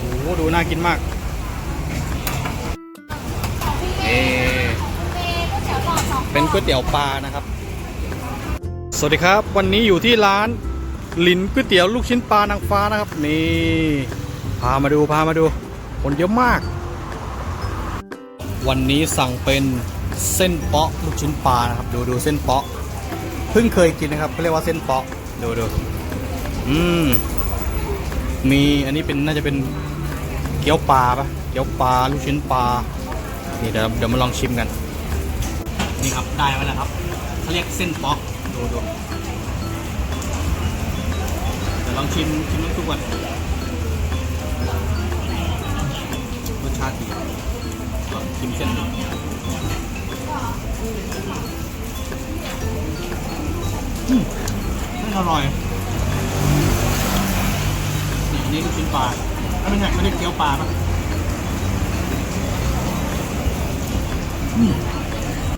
โอ้โหดูน่ากินมากเอเป็นก๋วยเตี๋ยวปลานะครับ สวัสดีครับ วันนี้อยู่ที่ร้านลินก๋วยเตี๋ยวลูกชิ้นปลานางฟ้านะครับ นี่ พามาดูพามาดู คนเยอะมาก วันนี้สั่งเป็นเส้นเปาะลูกชิ้นปลานะครับ ดูดูเส้นเปาะเพิ่งเคยกินนะครับเขาเรียกว่าเส้นเปาะดูดูอืม มีอันนี้เป็นน่าจะเป็นเกี๊ยวปลาปะเกี๊ยวปลาลูกชิ้นปลานี่เดี๋ยวเดี๋ยวมาลองชิมกัน นี่ครับได้มาแล้วครับเขาเรียกเส้นเปาะดูดูเดี๋ยวลองชิมชิมน้ำซุปก่อนรสชาติดีลองชิมเส้นดูอืมไม่อร่อย นี่ลูกชิ้นปลาถ้าไม่ใช่ไม่ได้เกี๊ยวปลาปะอืม